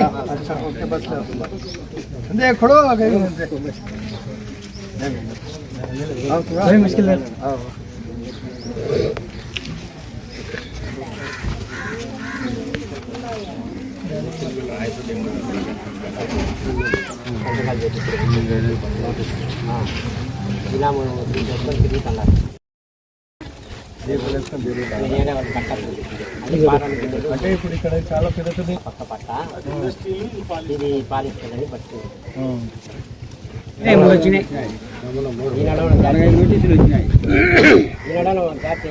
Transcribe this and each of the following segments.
अच्छा ओके बस दे खड़ो आ गए कोई मुश्किल नहीं అంటే ఇప్పుడు ఇక్కడ చాలా పెరుగుతుంది పక్క పట్ట ఇది పాలిస్తుందని బట్టి వచ్చినాయి ఈనాడు నోటీసులు వచ్చినాయి ఈనాడు జాతి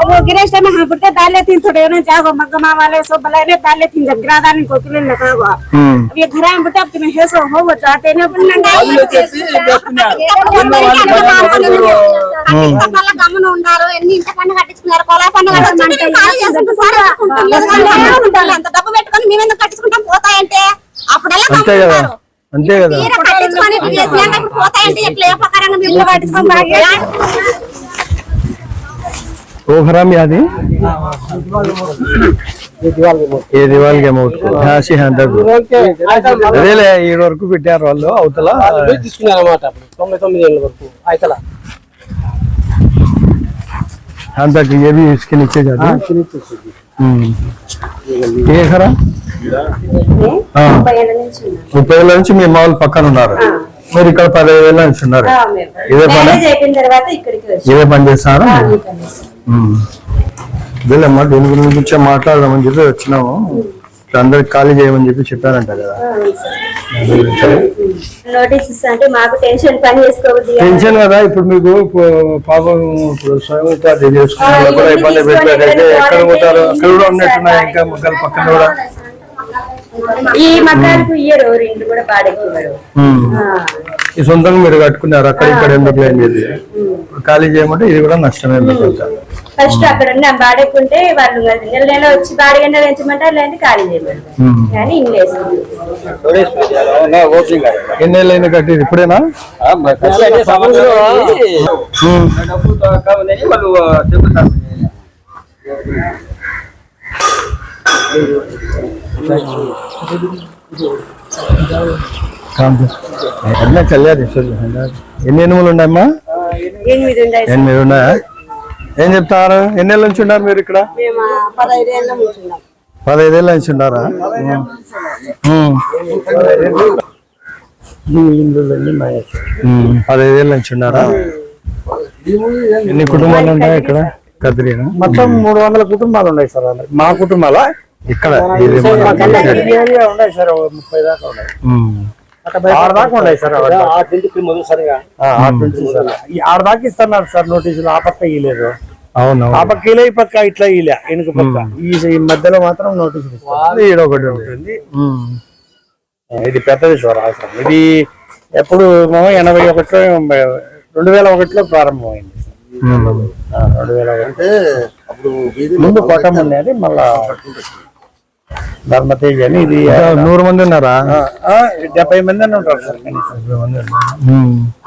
वो गिरेश में हम पुटे डाले थी थोड़े ने जागो मगमा वाले सब बलाए ने डाले थी जब ग्रादानी को किले लगा हुआ अब ये घर में बुटा तुम्हें है सो हो वो जाते ने अपन గమనం ఉండారు ఎన్ని ఇంత పన్ను కట్టించుకున్నారు కొలా పన్ను కట్టించుకున్నారు అంత డబ్బు పెట్టుకొని మేమెందుకు కట్టించుకుంటాం పోతాయంటే అప్పుడల్లా అంతే కదా అంతే కదా తీర కట్టించుకొని చేసినాక ఇప్పుడు పోతాయంటే ఎట్లా ఏ ప్రకారంగా మేము కట్టించుకొని బాగా वो खराब याद है ఏ దివాళికి అమౌంట్ హ్యాసీ హండ్రెడ్ అదేలే ఈ వరకు పెట్టారు వాళ్ళు అవతల తీసుకున్నారు అన్నమాట అప్పుడు తొంభై తొమ్మిది ఏళ్ళ వరకు అయితలా హండ్రెడ్ ये भी इसके नीचे जाते हैं हम्म। ये खरा ఆ. ముప్పై ఏళ్ళ నుంచి మీ మామూలు పక్కన ఉన్నారు మీరు ఇక్కడ పదహైదు ఏళ్ళ నుంచి ఉన్నారు ఇదే పని అయిపోయిన తర్వాత ఇక్కడికి వచ్చి ఇదే పని చేస్తారా ఇదేలేమ్మా దీని గురించి మాట్లాడదామని చెప్పి వచ్చినాము. అందరికి ఖాళీ చేయమని చెప్పి చెప్పారంట కదా. నోటీస్ ఇస్తా అంటే మాకు టెన్షన్ పని చేసుకోవద్దు టెన్షన్ కదా ఇప్పుడు మీకు పాపం ఇప్పుడు స్వయం ఉపాధి చేసుకున్న. కూడా ఇబ్బంది పెట్టారైతే ఎక్కడ పోతారు? అక్కడ కూడా ఉన్నట్టున్నాయి ఇంకా మొక్కల పక్కన కూడా. ఈ మకాలకు ఇయ్యరు ఇంటి కూడా ఉమ్. ఈ సొంతంగా మీరు కట్టుకున్నారు అక్కడ ఇక్కడ ఎందుకు లేని ఇది? ఖాళీ చేయమంటే ఇది కూడా నష్టమే. ఫస్ట్ అక్కడ ఉన్న బాడెక్కుంటే వాళ్ళు నెల నెల వచ్చి బాడగంట పెంచమంటారు లేదంటే ఖాళీ చేయమంటారు. కానీ ఏళ్ళు అయింది కట్టి ఇప్పుడేనా. వాళ్ళు. అట్లా కళ్యాణి ఎన్ని ఎనుములు ఉన్నాయమ్మా? ఎనిమిది ఉన్నాయి? ఏం చెప్తారు? ఎన్ని ఏళ్ళ నుంచి ఉన్నారు మీరు ఇక్కడ? పదహైదేళ్ళ నుంచి ఉన్నారా. పదహైదేళ్ళ నుంచి ఉన్నారా? ఎన్ని కుటుంబాలు ఉన్నాయి ఇక్కడ? కదిరినా? మొత్తం మూడు వందల కుటుంబాలు ఉన్నాయి సార్. మా కుటుంబాల? ఇక్కడ. ముప్పై దాకా ఉన్నాయి. ఆరు దాకా ఉన్నాయి సార్. ఈ ఆరు దాకా ఇస్తున్నారు సార్ నోటీసులు ఆ పక్క ఇయ్యలేదు. అవును ఆ పక్క ఇలా ఈ పక్క ఇట్లా ఇలే వెనుక పక్క. ఈ ఈ మధ్యలో మాత్రం నోటీసులు ఇస్తారు. ఒకటి ఉంటుంది. ఇది పెద్దది సార్ ఇది ఎప్పుడు ఎనభై ఒకటిలో రెండు వేల ఒకటిలో ప్రారంభమైంది రెండు వేల ఒకటి ముందు కోటం ఉండేది మళ్ళా ధర్మతేజ్ అని ఇది నూరు మంది ఉన్నారా? డెబ్బై మంది అని ఉంటారు సార్. కనీసం.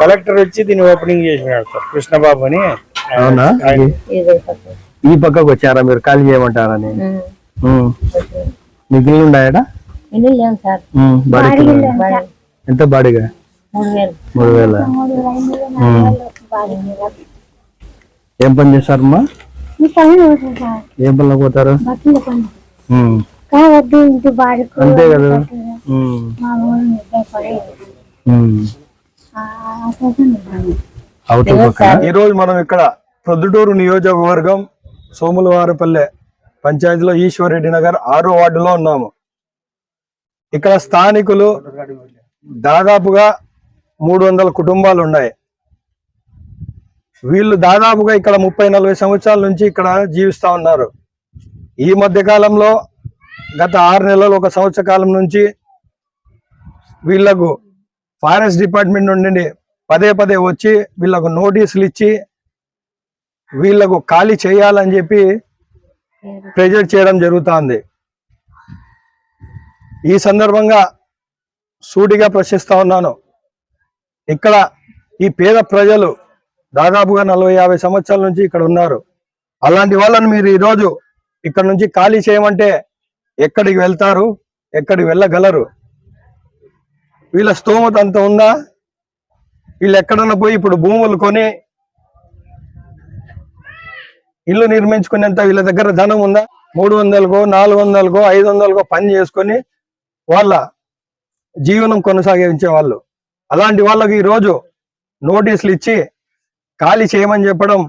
కలెక్టర్ వచ్చి దీన్ని ఓపెనింగ్ చేసినాడు సార్ కృష్ణబాబు అని అవునా ఈ పక్కకు వచ్చారా? మీరు ఖాళీ చేయమంటారని ఉమ్. మీకు ఇల్లు. బాడీకి ఎంత బాడీగా? మూడు వేలు. ఏం పని చేస్తారమ్మా? ఏం పనిలో పోతారు? ఇంటి బాడుకు అంతే కదా. మా ఊరు. ఈ రోజు మనం ఇక్కడ ప్రొద్దుటూరు నియోజకవర్గం సోములవారిపల్లె పంచాయతీలో ఈశ్వరెడ్డి నగర్ ఆరో వార్డులో ఉన్నాము. ఇక్కడ స్థానికులు దాదాపుగా మూడు వందల కుటుంబాలు ఉన్నాయి. వీళ్ళు దాదాపుగా ఇక్కడ ముప్పై నలభై సంవత్సరాల నుంచి ఇక్కడ జీవిస్తా ఉన్నారు. ఈ మధ్య కాలంలో గత ఆరు నెలలు ఒక సంవత్సర కాలం నుంచి వీళ్ళకు ఫారెస్ట్ డిపార్ట్మెంట్ నుండి పదే పదే వచ్చి వీళ్ళకు నోటీసులు ఇచ్చి వీళ్ళకు ఖాళీ చేయాలని చెప్పి ప్రెజర్ చేయడం జరుగుతుంది. ఈ సందర్భంగా సూటిగా ప్రశ్నిస్తా ఉన్నాను. ఇక్కడ ఈ పేద ప్రజలు దాదాపుగా నలభై యాభై సంవత్సరాల నుంచి ఇక్కడ ఉన్నారు. అలాంటి వాళ్ళని మీరు ఈరోజు ఇక్కడ నుంచి ఖాళీ చేయమంటే ఎక్కడికి వెళ్తారు? ఎక్కడికి వెళ్ళగలరు? వీళ్ళ స్తోమత అంత ఉందా? వీళ్ళు ఎక్కడన్నా పోయి ఇప్పుడు భూములు కొని ఇల్లు నిర్మించుకునేంత వీళ్ళ దగ్గర ధనం ఉందా? మూడు వందలకో నాలుగు వందలకో ఐదు వందలకో పని చేసుకొని వాళ్ళ జీవనం కొనసాగించే వాళ్ళు. అలాంటి వాళ్ళకి ఈరోజు నోటీసులు ఇచ్చి ఖాళీ చేయమని చెప్పడం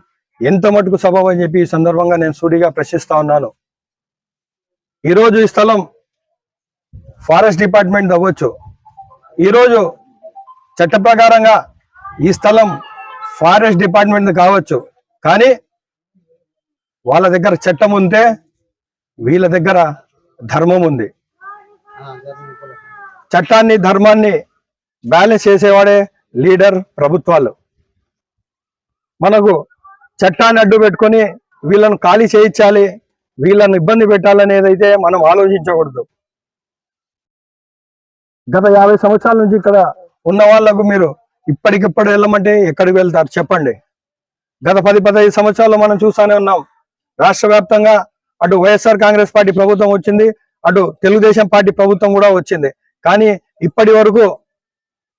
ఎంత మటుకు సబబు అని చెప్పి ఈ సందర్భంగా నేను సూటిగా ప్రశ్నిస్తా ఉన్నాను. ఈరోజు ఈ స్థలం ఫారెస్ట్ డిపార్ట్మెంట్ అవ్వచ్చు. ఈరోజు చట్ట ప్రకారంగా ఈ స్థలం ఫారెస్ట్ డిపార్ట్మెంట్ కావచ్చు. కానీ వాళ్ళ దగ్గర చట్టం ఉంటే వీళ్ళ దగ్గర ధర్మం ఉంది. చట్టాన్ని ధర్మాన్ని బ్యాలెన్స్ చేసేవాడే లీడర్ ప్రభుత్వాలు. మనకు చట్టాన్ని అడ్డు పెట్టుకొని వీళ్ళను ఖాళీ చేయించాలి. వీళ్ళను ఇబ్బంది పెట్టాలనేది అయితే మనం ఆలోచించకూడదు. గత యాభై సంవత్సరాల నుంచి ఇక్కడ ఉన్న వాళ్ళకు మీరు ఇప్పటికిప్పుడు వెళ్ళమంటే ఎక్కడికి వెళ్తారు చెప్పండి. గత పది పదహైదు సంవత్సరాలు మనం చూస్తానే ఉన్నాం. రాష్ట్ర వ్యాప్తంగా అటు వైఎస్ఆర్ కాంగ్రెస్ పార్టీ ప్రభుత్వం వచ్చింది అటు తెలుగుదేశం పార్టీ ప్రభుత్వం కూడా వచ్చింది. కానీ ఇప్పటి వరకు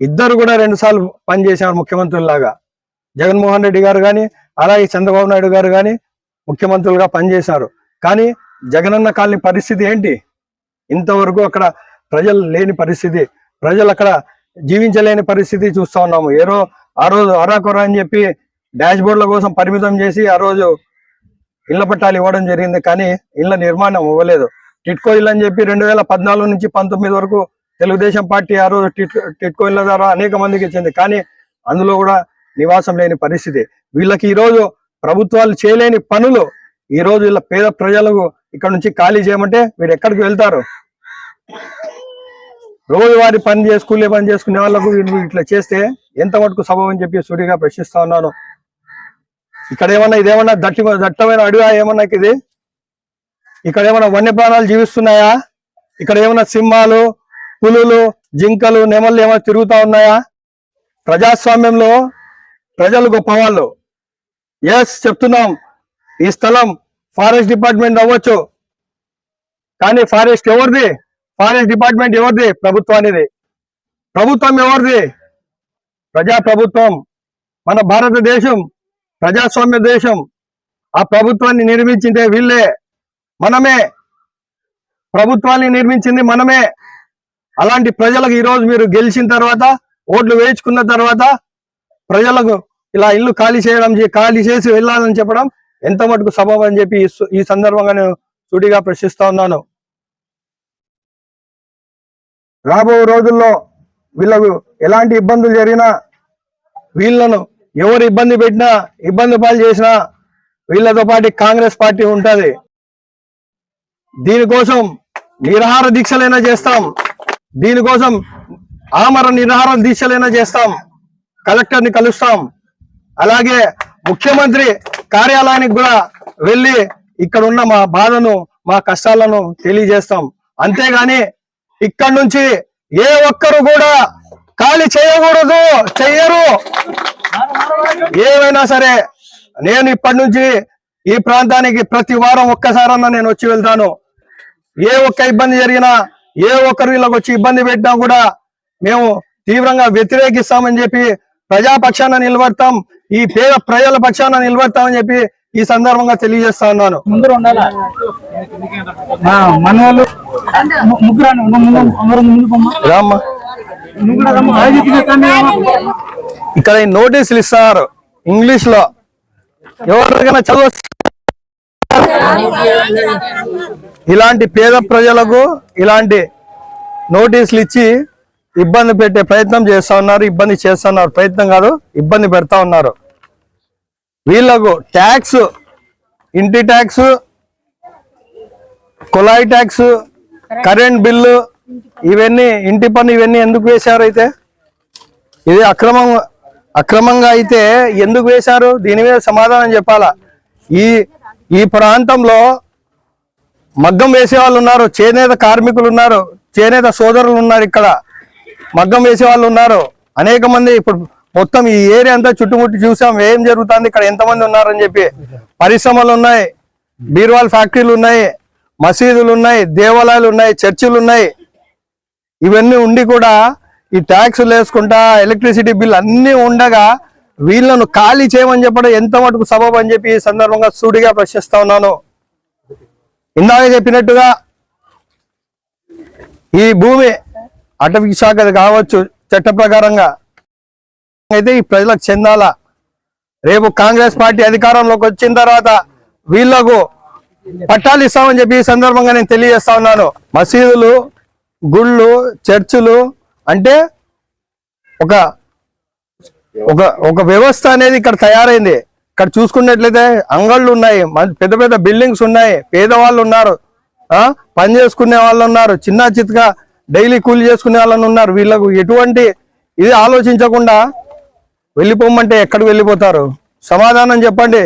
ఇద్దరు కూడా రెండు సార్లు పనిచేశారు ముఖ్యమంత్రుల్లాగా. జగన్మోహన్ రెడ్డి గారు కానీ అలాగే చంద్రబాబు నాయుడు గారు కానీ ముఖ్యమంత్రులుగా పనిచేశారు. కానీ జగనన్న కాలనీ పరిస్థితి ఏంటి? ఇంతవరకు అక్కడ ప్రజలు లేని పరిస్థితి ప్రజలు అక్కడ జీవించలేని పరిస్థితి చూస్తా ఉన్నాము. ఏరో ఆ రోజు అరాకొర అని చెప్పి డాష్ బోర్డుల కోసం పరిమితం చేసి ఆ రోజు ఇళ్ళ పట్టాలు ఇవ్వడం జరిగింది కానీ ఇళ్ళ నిర్మాణం ఇవ్వలేదు. టిట్కో ఇల్లు అని చెప్పి రెండు వేల పద్నాలుగు నుంచి పంతొమ్మిది వరకు తెలుగుదేశం పార్టీ ఆ రోజు టిట్కో ఇళ్ళ ద్వారా అనేక మందికి ఇచ్చింది. కానీ అందులో కూడా నివాసం లేని పరిస్థితి. వీళ్ళకి ఈరోజు ప్రభుత్వాలు చేయలేని పనులు ఈ రోజు ఇలా పేద ప్రజలకు ఇక్కడ నుంచి ఖాళీ చేయమంటే మీరు ఎక్కడికి వెళ్తారు? రోజువారి పని చేసుకునే పని చేసుకునే వాళ్ళకు ఇట్లా చేస్తే ఎంత మటుకు సబబు అని చెప్పి సుడిగా ప్రశ్నిస్తా ఉన్నాను. ఇక్కడ ఏమన్నా ఇదేమన్నా దట్టి దట్టమైన అడవి ఏమన్నా ఇది? ఇక్కడ ఏమన్నా వన్యప్రాణాలు జీవిస్తున్నాయా? ఇక్కడ ఏమన్నా సింహాలు పులులు జింకలు నెమళ్ళు ఏమైనా తిరుగుతా ఉన్నాయా? ప్రజాస్వామ్యంలో ప్రజలు గొప్పవాళ్ళు. ఎస్ చెప్తున్నాం. ఈ స్థలం ఫారెస్ట్ డిపార్ట్మెంట్ అవ్వచ్చు. కానీ ఫారెస్ట్ ఎవరిది? ఫారెస్ట్ డిపార్ట్మెంట్ ఎవరిది? ప్రభుత్వానిది. ప్రభుత్వం ఎవరిది? ప్రజా ప్రభుత్వం మన భారతదేశం ప్రజాస్వామ్య దేశం. ఆ ప్రభుత్వాన్ని నిర్మించిందే వీళ్ళే. మనమే. ప్రభుత్వాన్ని నిర్మించింది మనమే. అలాంటి ప్రజలకు ఈరోజు మీరు గెలిచిన తర్వాత ఓట్లు వేయించుకున్న తర్వాత ప్రజలకు ఇలా ఇల్లు ఖాళీ చేయడం ఖాళీ చేసి వెళ్ళాలని చెప్పడం ఎంత మటుకు సబబు అని చెప్పి ఈ సందర్భంగా నేను సూటిగా ప్రశ్నిస్తా ఉన్నాను. రాబో రోజుల్లో వీళ్ళకు ఎలాంటి ఇబ్బందులు జరిగినా వీళ్ళను ఎవరు ఇబ్బంది పెట్టినా ఇబ్బంది పాలు చేసినా వీళ్ళతో పాటు కాంగ్రెస్ పార్టీ ఉంటది. దీనికోసం నిరాహార దీక్షలైనా చేస్తాం. దీనికోసం ఆమర నిరాహార దీక్షలైనా చేస్తాం. కలెక్టర్ని కలుస్తాం. అలాగే ముఖ్యమంత్రి కార్యాలయానికి కూడా వెళ్ళి ఇక్కడ ఉన్న మా బాధను మా కష్టాలను తెలియజేస్తాం. అంతేగాని ఇక్కడ నుంచి ఏ ఒక్కరు కూడా ఖాళీ చేయకూడదు చెయ్యరు. ఏమైనా సరే నేను ఇప్పటి నుంచి ఈ ప్రాంతానికి ప్రతి వారం ఒక్కసారన్నా నేను వచ్చి వెళ్తాను. ఏ ఒక్క ఇబ్బంది జరిగినా ఏ ఒక్కరు వీళ్ళకి వచ్చి ఇబ్బంది పెట్టినా కూడా మేము తీవ్రంగా వ్యతిరేకిస్తామని చెప్పి ప్రజాపక్షాన నిలబడతాం. ఈ పేద ప్రజల పక్షాన నిలబడతామని చెప్పి ఈ సందర్భంగా తెలియజేస్తా ఉన్నాను. ముందు-. ఇక్కడ ఈ నోటీసులు ఇస్తున్నారు ఇంగ్లీష్లో ఎవరికైనా చదువు ఇలాంటి పేద ప్రజలకు ఇలాంటి నోటీసులు ఇచ్చి ఇబ్బంది పెట్టే ప్రయత్నం చేస్తా ఉన్నారు ఇబ్బంది చేస్తున్నారు ప్రయత్నం కాదు ఇబ్బంది పెడతా ఉన్నారు. వీళ్ళకు ట్యాక్స్ ఇంటి ట్యాక్స్ కులాయి ట్యాక్స్ కరెంట్ బిల్లు ఇవన్నీ ఇంటి పన్ను ఇవన్నీ ఎందుకు వేశారు అయితే? ఇది అక్రమం అక్రమంగా అయితే ఎందుకు వేశారు? దీని మీద సమాధానం చెప్పాలా? ఈ ఈ ప్రాంతంలో మగ్గం వేసే వాళ్ళు ఉన్నారు చేనేత కార్మికులు ఉన్నారు చేనేత సోదరులు ఉన్నారు ఇక్కడ. మగ్గం వేసే వాళ్ళు ఉన్నారు. అనేక మంది ఇప్పుడు మొత్తం ఈ ఏరియా అంతా చుట్టుముట్టి చూసాం. ఏం జరుగుతుంది? ఇక్కడ ఎంతమంది ఉన్నారని చెప్పి పరిశ్రమలు ఉన్నాయి బీర్వాల్ ఫ్యాక్టరీలు ఉన్నాయి మసీదులు ఉన్నాయి దేవాలయాలు ఉన్నాయి చర్చిలు ఉన్నాయి. ఇవన్నీ ఉండి కూడా ఈ ట్యాక్సులు వేసుకుంటా ఎలక్ట్రిసిటీ బిల్ అన్నీ ఉండగా వీళ్ళను ఖాళీ చేయమని చెప్పడం ఎంత మటుకు సబబు అని చెప్పి ఈ సందర్భంగా సూటిగా ప్రశ్నిస్తా ఉన్నాను. ఇందాక చెప్పినట్టుగా ఈ భూమి అటవీ శాఖ కావచ్చు చట్ట ప్రకారంగా అయితే ఈ ప్రజలకు చెందాలా. రేపు కాంగ్రెస్ పార్టీ అధికారంలోకి వచ్చిన తర్వాత వీళ్ళకు పట్టాలు ఇస్తామని చెప్పి ఈ సందర్భంగా నేను తెలియజేస్తా ఉన్నాను. మసీదులు గుళ్ళు చర్చిలు అంటే ఒక ఒక ఒక వ్యవస్థ అనేది ఇక్కడ తయారైంది. ఇక్కడ చూసుకున్నట్లయితే అంగళ్ళు ఉన్నాయి మ- పెద్ద పెద్ద బిల్డింగ్స్ ఉన్నాయి పేదవాళ్ళు ఉన్నారు పని చేసుకునే వాళ్ళు ఉన్నారు చిన్న చితగా డైలీ కూలి చేసుకునే వాళ్ళని ఉన్నారు. వీళ్ళకు ఎటువంటి ఇది ఆలోచించకుండా వెళ్ళిపోమంటే ఎక్కడికి వెళ్ళిపోతారు? సమాధానం చెప్పండి.